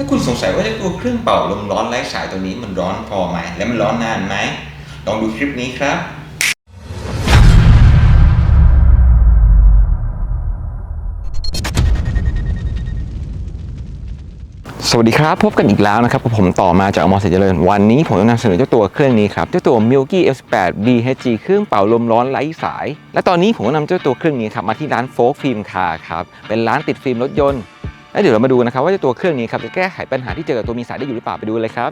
ถ้าคุณสงสัยว่าเจ้าตัวเครื่องเป่าลมร้อนไร้สายตัวนี้มันร้อนพอไหมและมันร้อนนานไหมลองดูคลิปนี้ครับสวัสดีครับ พบกันอีกแล้วนะครับกับผมต่อมาจากอมรเสถียรเจริญ วันนี้ผมจะนำเสนอเจ้าตัวเครื่องนี้ครับ เจ้าตัว Milky F8 BHG เครื่องเป่าลมร้อนไร้สาย และตอนนี้ผมก็นำเจ้าตัวเครื่องนี้ครับมาที่ร้านโฟกฟิล์มคาร์ครับ เป็นร้านติดฟิล์มรถยนต์ และเดี๋ยวเรามาดูนะครับว่าเจ้าตัวเครื่องนี้ครับจะแก้ไขปัญหาที่เจอกับตัวมีสายได้อยู่หรือเปล่าไปดูเลยครับ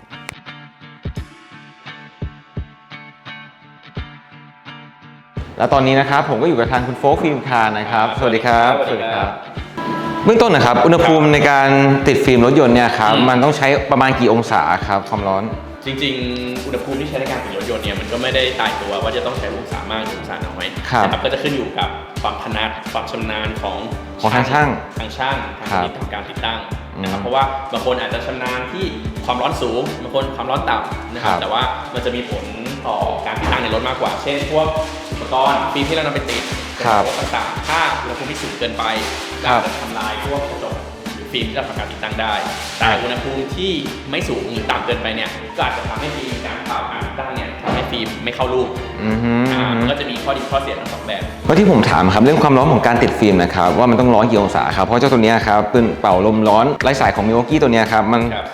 แล้วตอนนี้นะครับผมก็อยู่กับทางคุณโฟกฟิล์มคาร์นะครับ สวัสดีครับสวัสดีครับเบื้องต้นนะครับอุณหภูมิในการติดฟิล์มรถยนต์เนี่ยครับอืมมันต้องใช้ประมาณกี่องศาครับความร้อน จริงๆ อุณหภูมิที่ใช้ในการผลิตรถยนต์เนี่ยมันก็ไม่ได้ตายตัวว่าจะต้องใช้องศามากหรือองศาน้อยครับนะครับก็จะขึ้นอยู่กับความถนัดความชำนาญของ ของทางช่างทางช่างทางครับที่ทำการติดตั้งนะครับอืมเพราะว่าบางคนอาจจะชำนาญที่ความร้อนสูงบางคนความร้อนต่ำนะครัครับบแต่ว่ามันจะมีผลต่อการติดตั้งในรถมากกว่า เช่น พวกอุปกรณ์ฟิล์มที่เรานำไปติดครับพวกต่างๆถ้าอุณหภูมิที่สูงเกินไปครัก็บจะทำลายพวกกระจกหรือฟิล์มที่เราทำการติดตั้งได้ แต่อุณหภูมิที่ไม่สูงหรือต่ำเกินไปเนี่ยก็อาจจะทำให้ฟิล์มการเป่าการติดตั้งเนี่ย ทำให้ฟิล์มไม่เข้ารูปอือฮึอ่ามันก็จะมีข้อดีข้อเสียทั้งสองแบบเพราะที่ผมถามครับเรื่องความร้อนของการติดฟิล์มนะครับว่ามันต้องร้อนกี่องศาครับเพราะเจ้าตัวเนี้ยครับเป็นเป่าลมร้อนไร้สายของมิวกี้ตัวเนี้ยครับมันครับ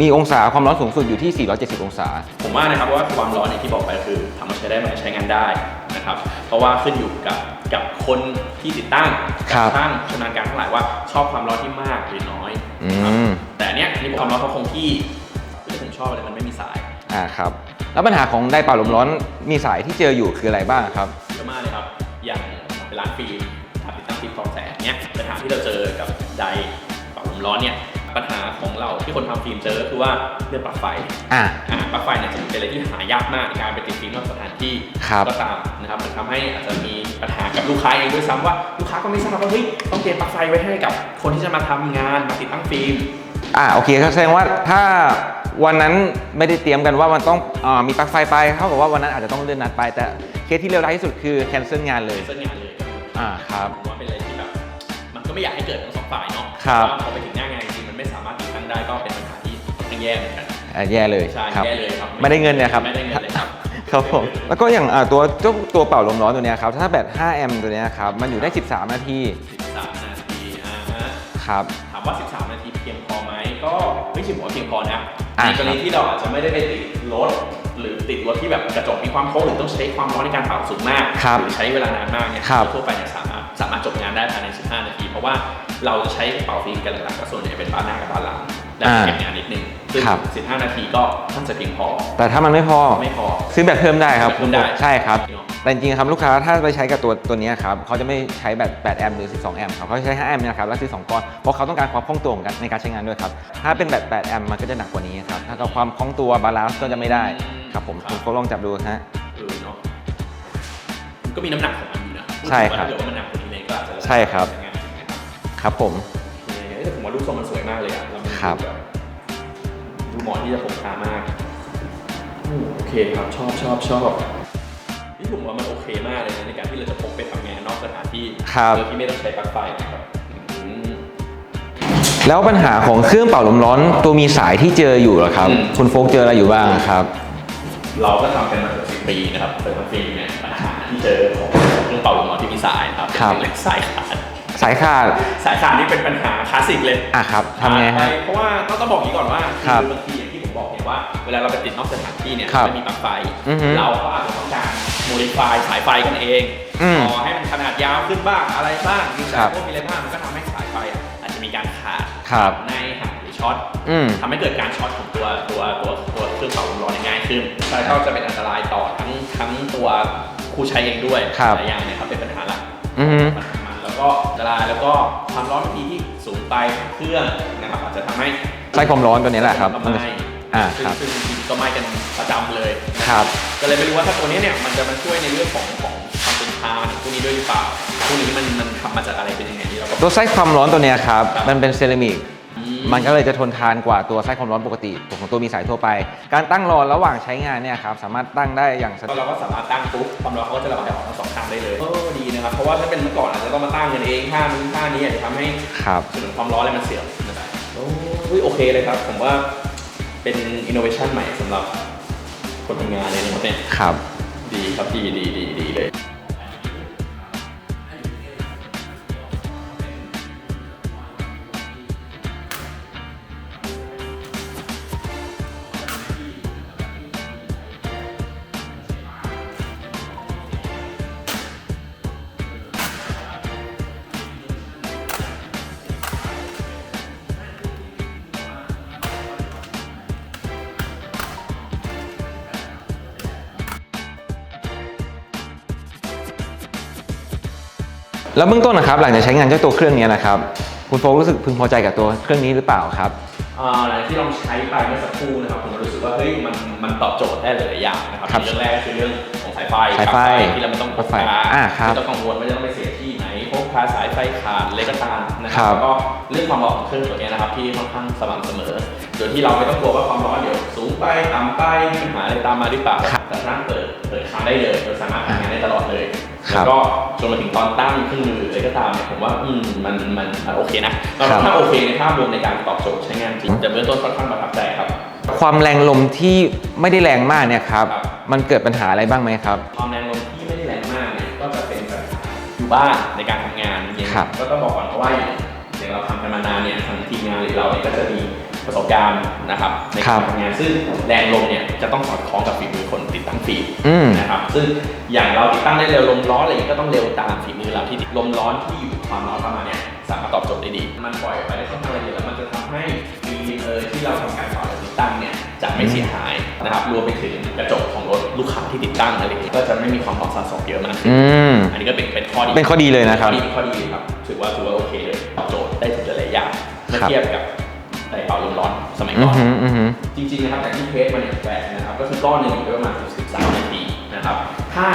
มีองศาความร้อนสูงสุดอยู่ที่ 470 องศา ผมว่านะครับว่าความร้อนอย่างที่บอกไปคือทำมาใช้ได้มันใช้งานได้นะครับ เพราะว่าขึ้นอยู่กับกับคนที่ติดตั้งครักับ ช่างชำนาญการทั้งหลายว่าชอบความร้อนที่มากหรือน้อยอืนะครับมแต่อันเนี้ยอันนี่ความร้อนเขาคงที่ที่ผมชอบเลยมันไม่มีสาย อ่าครับ แล้วปัญหาของไดร์เป่าลมร้อนมีสายที่เจออยู่คืออะไรบ้างครับเยอะมากเลยครับ อย่างเป็นร้านฟิล์มทำติดตั้งฟิล์มกรองแสงเนี้ยปัญหาที่เราเจอกับไดร์เป่าลมร้อนเนี่ยปัญหาของเราที่คนทำฟิล์มเจอก็คือว่าเรื่องปลั๊กไฟอ่าอ่าปลั๊กไฟเนี่ยจะเป็นอะไรที่หายากมากในการไปติดฟิล์มนอกสถานที่ครับก็ตามนะครับมันทำให้อาจจะมีปัญหากับลูกค้าเองด้วยซ้ำว่าลูกค้าก็ไม่ทราบว่าเฮ้ยต้องเตรียมปลั๊กไฟไว้ให้กับคนที่จะมาทำงานมาติดตั้งฟิล์มอ่าโอเคครับแสดงว่าถ้า วันนั้นไม่ได้เตรียมกันว่ามันต้องอามีปลั๊กไฟไปเท่ากับว่าวันนั้นอาจจะต้องเลื่อนนัดไป แต่เคสที่เลวร้ายที่สุดคือแคนเซิลงานเลยเส้นงานเลยอ่าครับผมว่าเป็นอะไรที่แบบมันก็ไม่อยากให้เกิดทั้งสองฝ่ายเนาะครับว่าพอไปถึงหน้างานจริงๆมันไม่สามารถติดตั้งได้ก็เป็นปัญหาที่ค่อนข้างแย่เหมือนกันอ่าแย่เลยใช่ครับแย่เลยครับไม่ได้เงินเนี่ยครับไม่ได้เงินเลยครับครับผมแล้วก็อย่างอ่าตัวเจ้าตัวเป่าลมร้อนตัวเนี้ยครับถ้าแบต5แอมป์ตัวเนี้ยครับมันอยู่ได้ 13 นาที 13 นาทีอ่าฮะครับถามว่า 13 นาทีเพียงพอไหมก็ไม่ใช่ผมว่าเพียงพอนะอ่า ในกรณีที่เราอาจจะไม่ได้ไปติดรถหรือติดรถที่แบบกระจกมีความโค้งหรือต้องใช้ความร้อนในการเป่าสูงมากครับหรือใช้เวลานานมากเนี่ยครับทั่วไปเนี่ยสามารถสามารถจบงานได้ภายใน 15 นาที เพราะว่าเราจะใช้เป่าฟิล์มกันหลักๆก็ส่วนใหญ่เป็นบ้านหน้ากับบ้านหลังและอ่าเก็บงานนิดนึง ซึ่งครับ 15 นาทีก็ท่านจะเพียงพอ แต่ถ้ามันไม่พอ ไม่พอ ซื้อแบตเพิ่มได้ครับแบตเพิ่มได้ ใช่ครับจริงเหรอแต่จริงๆครับลูกค้าถ้าไปใช้กับตัวตัวเนี้ยครับเขาจะไม่ใช้แบต8แอมป์หรือ 12 แอมป์ครับเขาจะใช้ 5 แอมป์เนะครับแล้วซื้อ 2 ก้อนเพราะเขาต้องการความคล่องตัวของการในการใช้งานด้วยครับ ถ้าเป็นแบต8แอมป์มันก็จะหนักกว่านี้ครับถ้ากับความคล่องตัวบาลานซ์ก็จะไม่ได้ครับผมคุณโฟลองจับดูฮะ เออเนาะมันก็มีน้ำหนักของมันอยู่นะใช่ครับถ้าเกิดว่ามันหนักกว่านี้เลยก็อาจจะใช่ครับใช้งานจริงนะครับครับผมเอ้ยแต่ผมว่ารูปทรงมันสวยมากเลยอะแล้วมันครับ ดูแบบดูเหมาะที่จะพกพามากอืมโอเคครับชอบชอบชอบนี่ผมว่ามันโอเคมากเลยนะในการที่เราจะพกไปทำงานนอกสถานที่ครับโดยที่ไม่ต้องใช้ปลั๊กไฟนะครับอืมแล้วปัญหาของเครื่องเป่าลมร้อนตัวมีสายที่เจออยู่เหรอครับอืมคุณโฟกเจออะไรอยู่บ้างครับ เราก็ทำกันมาเกือบสิบปีนะครับเป็นทำฟิล์มเนี่ยปัญหาที่เจอของเครื่องเป่าลมร้อนที่มีสายนะครับครับเป็นเรื่องสายขาด สายขาด สายขาดนี่เป็นปัญหาคลาสสิกเลยอะครับทำไงขาฮะดปเพราะว่าต้องต้องบอกอย่างนี้ก่อนว่าครับอบางทีอย่างที่ผมบอกเนี่ยว่า เวลาเราไปติดนอกสถานที่เนี่ยครับมันมีปลั๊กไฟ อือฮึเราก็อาจจะต้องการโมดิฟายสายไฟกันเองอืมต่อให้มันขนาดยาวขึ้นบ้างอะไรบ้างมีคสารัยบพวกมีอะไรบ้างมันก็ทำให้สายไฟอะอาจจะมีการขาดครับ ในหักหรือช็อต อืม ทำให้เกิดการช็อตของตัวตัวตัวตัวเครื่องเป่าลมร้อนเนี่ยง่ายขึ้นใช่ก็จะเป็นอันตรายต่อทั้งทั้งตัวผู้ใช้เองด้วยครับ หลายอย่างเนี่ยครับเป็นปัญหาหลักอือฮึ ปัญหามันแล้วก็อันตรายแล้วก็ความร้อนบางทีที่สูงไปของเครื่องนะครับอาจจะทำให้ไส้ความร้อนตัวนี้แหละครับก็มันไหจะม้อ่าซึ่งครับซึ่งจริงๆก็ไหม้กันประจำเลยนะครับก็เลยไม่รู้ว่าถ้าตัวนี้เนี่ยมันจะมาช่วยในเรื่องของของความเป็นทานพวกนี้ด้วยหรือเปล่าพวกนี้มันมันทำมาจากอะไรเป็นยังไงนี่เราก็ ตัวไส้ความร้อนตัวเนี้ยครับ ครับ มันเป็นเซรามิกอื มันก็เลยจะทนทานกว่าตัวไส้ความร้อนปกติของตัวมีสายทั่วไป การตั้งรอระหว่างใช้งานเนี่ยครับสามารถตั้งได้อย่างสะดก็วกเราก็สามารถตั้งปุ๊บความร้อนเขาก็จะระบายออกทั้งสองข้างได้เลยเออดีนะครับเพราะว่าถ้าเป็นเมื่อก่อนอาจจะต้องมาตั้งกันเองท่านู้นท่านี้อาจจะทำให้ครับส่วนความร้อนอะไรมันเสื่อมนะครับโอ้อุ้ยโอเคเลยครับ ผมว่าเป็นอินโนเวชันใหม่สำหรับคนทำงานเลยนะครับเนี่ยครับ ดีครับดีดีดีดีเลย แล้วเบื้องต้นนะครับหลังจากใช้งานเจ้าตัวเครื่องนี้นะครับ คุณโฟกรู้สึกพึงพอใจกับตัวเครื่องนี้หรือเปล่าครับอ่าหลังจากที่ลองใช้ไปเมื่อสักครู่นะครับผมรู้สึกว่าเฮ้ยมันมันตอบโจทย์ได้หลายๆอย่างนะครับครับเรื่องแรกก็คือเรื่องของสายไฟสายไฟปลั๊กที่เราไม่ต้องพกไฟพาอ่าครับไม่ต้องกังวลว่าจะต้องไปเสียที่ไหนพกพาสายไฟขาดเลยก็ตามนะคครัรับบแล้วก็เรื่องความร้อนของเครื่องตัวเนี้ยนะครับที่ค่อนข้างสม่ำเสมอโดยที่เราไม่ต้องกลัวว่าความร้อนเดี๋ยวสูงไปต่ำไปมีปัญหาอะไรตามมาหรือเปล่าครับแต่ร่างเปิดเปิดค้างได้เลยโดยสามารถทำงานได้ตลอดเลยครั แล้บวก็จนมาถึงตอนตั้งเครื่องมือเลยก็ตามเนี่ยผมว่าอืมมันมันมันโอเคนะเราครับถ้าโอเคในภาพรวมในการตอบโจทย์ใช้งานจริงแต่เบื้องต้นค่อนข้างประทับใจครับ ความแรงลมที่ไม่ได้แรงมากเนี่ยครับครับ มันเกิดปัญหาอะไรบ้างไหมครับ ความแรงลมที่ไม่ได้แรงมากเนี่ยก็จะเป็นแบบอยู่บ้านในการทำงานอย่างครับ ก็ต้องบอกก่อนเพราะว่าอย่างอย่างเราทำกันมานานเนี่ยทางทีมงานหรือเราเนี่ยก็จะมี ประสบการณ์นะครับในครัการบทำงานซึ่งแรงลมเนี่ยจะต้องสอดคล้องกับฝีมือคนติดตั้งฟิล์มอืมนะครับซึ่งอย่างเราติดตั้งได้เร็วลมร้อนอะไรอย่างนี้ก็ต้องเร็วตามฝีมือเราที่ลมร้อนที่อยู่ความร้อนประมาณเนี้ยสามารถตอบโจทย์ได้ดี มันปล่อยออกไปได้ค่อนข้างละเอียดแล้วมันจะทำให้ฟิล์มเออที่เราทำการต่อและติดตั้งเนี่ยจะไม่เสียหายนะครับรวมไปถึงกระจกของรถลูกค้าที่ติดตั้งอะไรอย่างนี้ก็จะไม่มีความร้อนสะสมเยอะมากขึ้นอืมอันนี้ก็เป็นเป็นข้อดีเป็นข้อดีเลยนะครับเป็นข้อดีเป็นข้อดีครับถือว่าถือว่าโอเคเลยตอบโจทย์ได้ทุกหลายๆอย่างเมื่อครับเทียบกับ สมัยอืก่ออนหืออือหือจริงๆนะครับแต่ที่เทสมาเนี่ยแปลกนะครับก็คือก้อนหนึ่งอยู่ได้ประมาณ13นาทีนะครับถ้า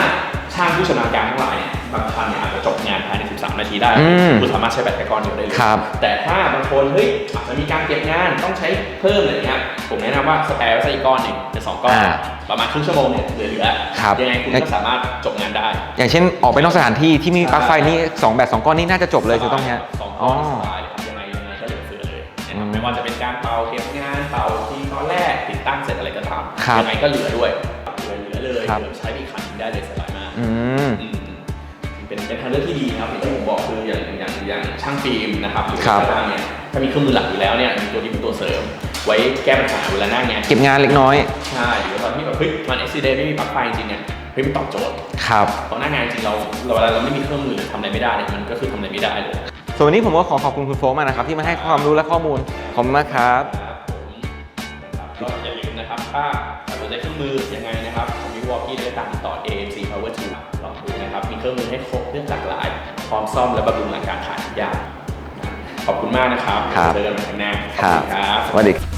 ช่างผู้ชำนาญการทั้งหลายเนี่ยบางคันเนี่ยอาจจะจบงานภายใน 13 นาทีได้อืมคุณสามารถใช้แบตแค่ก้อนเดียวได้เลยครับแต่ถ้าบางคนเฮ้ยอาจจะมีการเก็บงานต้องใช้เพิ่มอะไรเงี้ยผมแนะนำว่าสแปร์ไว้สักอีกก้อนหนึ่งเป็นสองก้อนอ่าประมาณครึ่งชั่วโมงเนี่ยเหลือๆครับยังไงคุณก็สามารถจบงานได้ อย่างเช่นออกไปนอกสถานที่ที่มีปลั๊กไฟนี่สองแบบสองก้อนนี่น่าจะจบเลยถูกต้องไหมฮะสองอ๋ก้ออนสบายเลยครับยังไงยังไงก็เหลือเฟือเลยนะครับอืมไม่ว่าจะเป็นการเป่าเก็บ ครับยังไงก็เหลือด้วยเหลือเหลือเลยครับเหลือใช้ไปอีกคันหนึ่งได้เลยสบายมากอืม อืมเป็นเป็นทางเลือกที่ดีนะครับอย่างที่ผมบอกคืออย่างอย่างอย่างช่างฟิล์มนะครับหรือครับ ช่างเนี่ยถ้ามีเครื่องมือหลักอยู่แล้วเนี่ยมีตัวนี้เป็นตัวเสริม ไว้แก้ปัญหาเวลาหน้างาน เก็บงานเล็กน้อยใช่หรือว่าตอนที่แบบเฮ้ยมันอุบิเหตุไม่มีปลั๊กไฟจริงๆเนี่ยเฮ้ยมันตอบโจทย์ครับเพราะหน้างานจริงเราเราเวลาเราไม่มีเครื่องมือหรือทำอะไรไม่ได้เนี่ยมันก็คือทำอะไรไม่ได้เลย ส่วนวันนี้ผมก็ขอขอบคุณคุณโฟกมากนะครับ ที่มาให้ความรู้และข้อมูลขอบคุณมากครับครับผมนะครับก็อย่าลืมนะ ครับถ้าสนใจเครื่องมือยังไงนะครับผมมีวอลกี้ได้ตามติดต่อ AMC Power 2ลองดูนะครับ มีเครื่องมือให้ครบเรื่องหลากหลาย พร้อมซ่อมและบำรุงหลังการขายทุกอย่างนะขอบคุณมากนะครับครับ เจอกันใหม่ครั้งหน้าขอบครัคุบณครับ สวัสดี